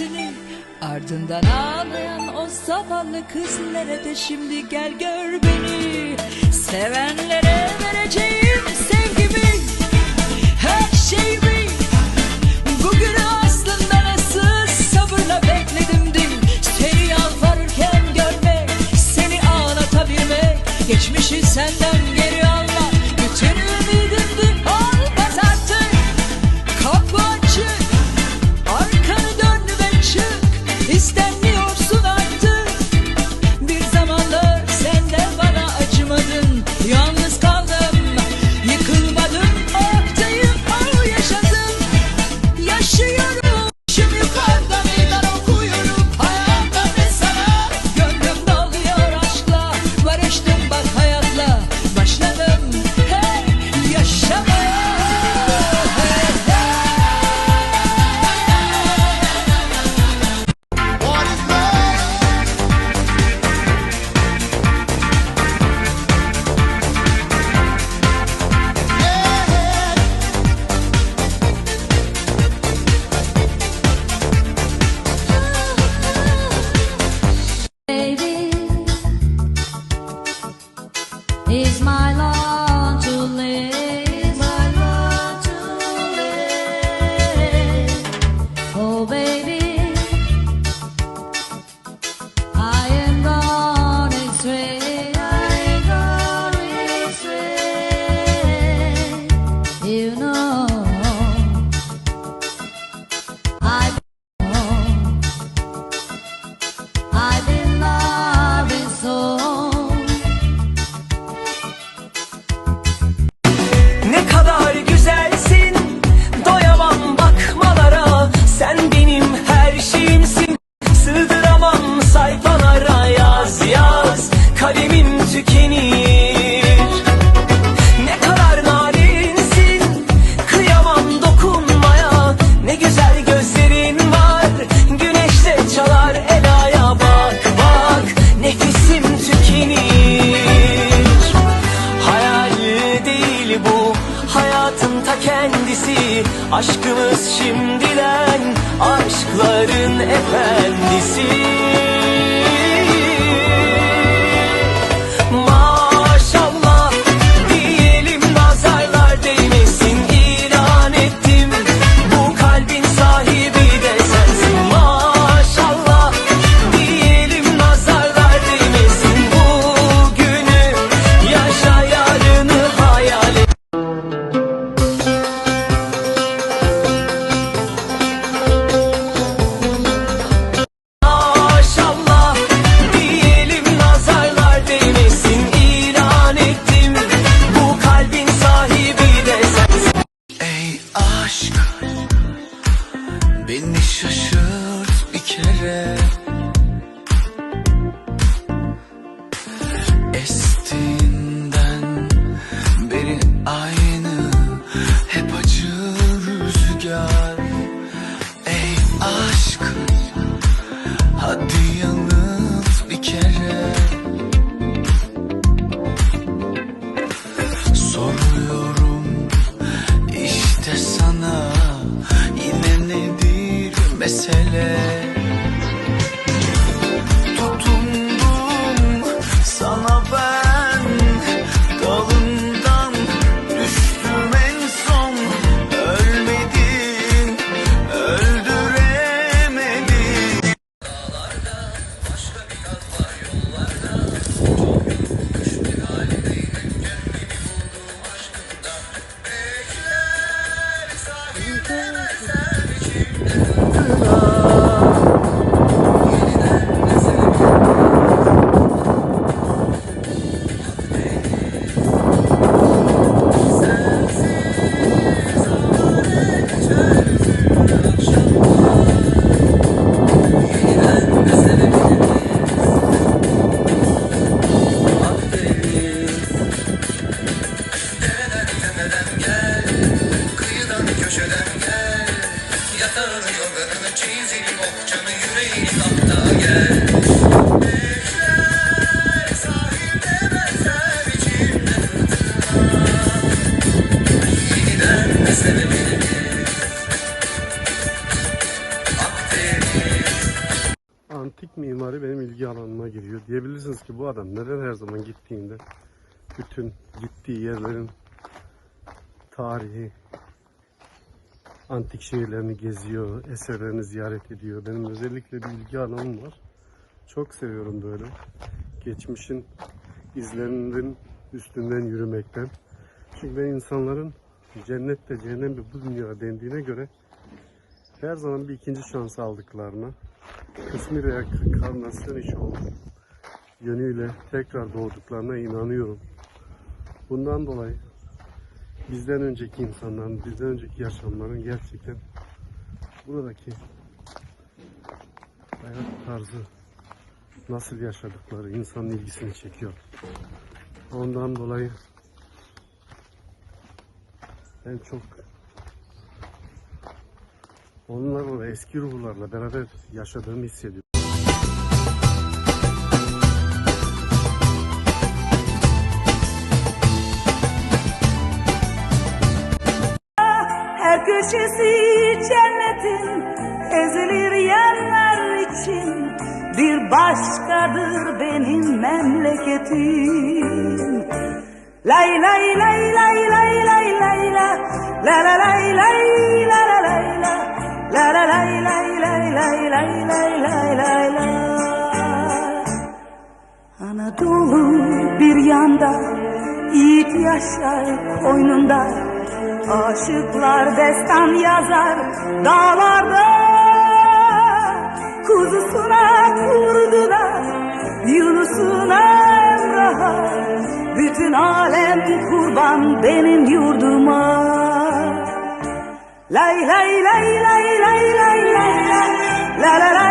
seni Ardından ağlayan o zavallı kız nerede şimdi? Gel gör beni. Sevenlere vereceğim sevgimi Her şeyimi. kalemin tükenir. Ne kadar narinsin kıyamam dokunmaya. Ne güzel gözlerin var güneşte çalar elaya Bak bak. Nefesim tükenir. Hayal değil bu hayatın ta kendisi. Aşkımız şimdiden aşkların efendisi. Beni şaşırt bir kere. Estiğinden beri aynı Hep acı rüzgar. Ey aşk Hadi yanıt bir kere. Soruyorum işte sana mesele. Mimari benim ilgi alanıma giriyor. Diyebilirsiniz ki bu adam neden her zaman gittiğinde bütün gittiği yerlerin tarihi, antik şehirlerini geziyor, eserlerini ziyaret ediyor. Benim özellikle bir ilgi alanım var. Çok seviyorum böyle. Geçmişin izlerinin üstünden yürümekten. Çünkü ben insanların cennette cehennemde bu dünya dendiğine göre her zaman bir ikinci şans aldıklarına kısmi reenkarnasyon işi olur yönüyle tekrar doğduklarına inanıyorum. Bundan dolayı bizden önceki insanların, bizden önceki yaşamların gerçekten buradaki hayat tarzı nasıl yaşadıkları insanın ilgisini çekiyor. Ondan dolayı ben çok onlarla eski ruhlarla beraber yaşadığımı hissediyorum. Her köşesi cennetin ezilir yerler için Bir başkadır benim memleketim Lay lay lay lay lay lay lay la La la lay lay la la bir yanda Yiğit yaşar koynunda Aşıklar destan yazar dağlarda Kuzusuna kurdular Yunus'una Emrah'a Bütün alem kurban benim yurduma Lay lay lay lay lay lay lay la La la lay lay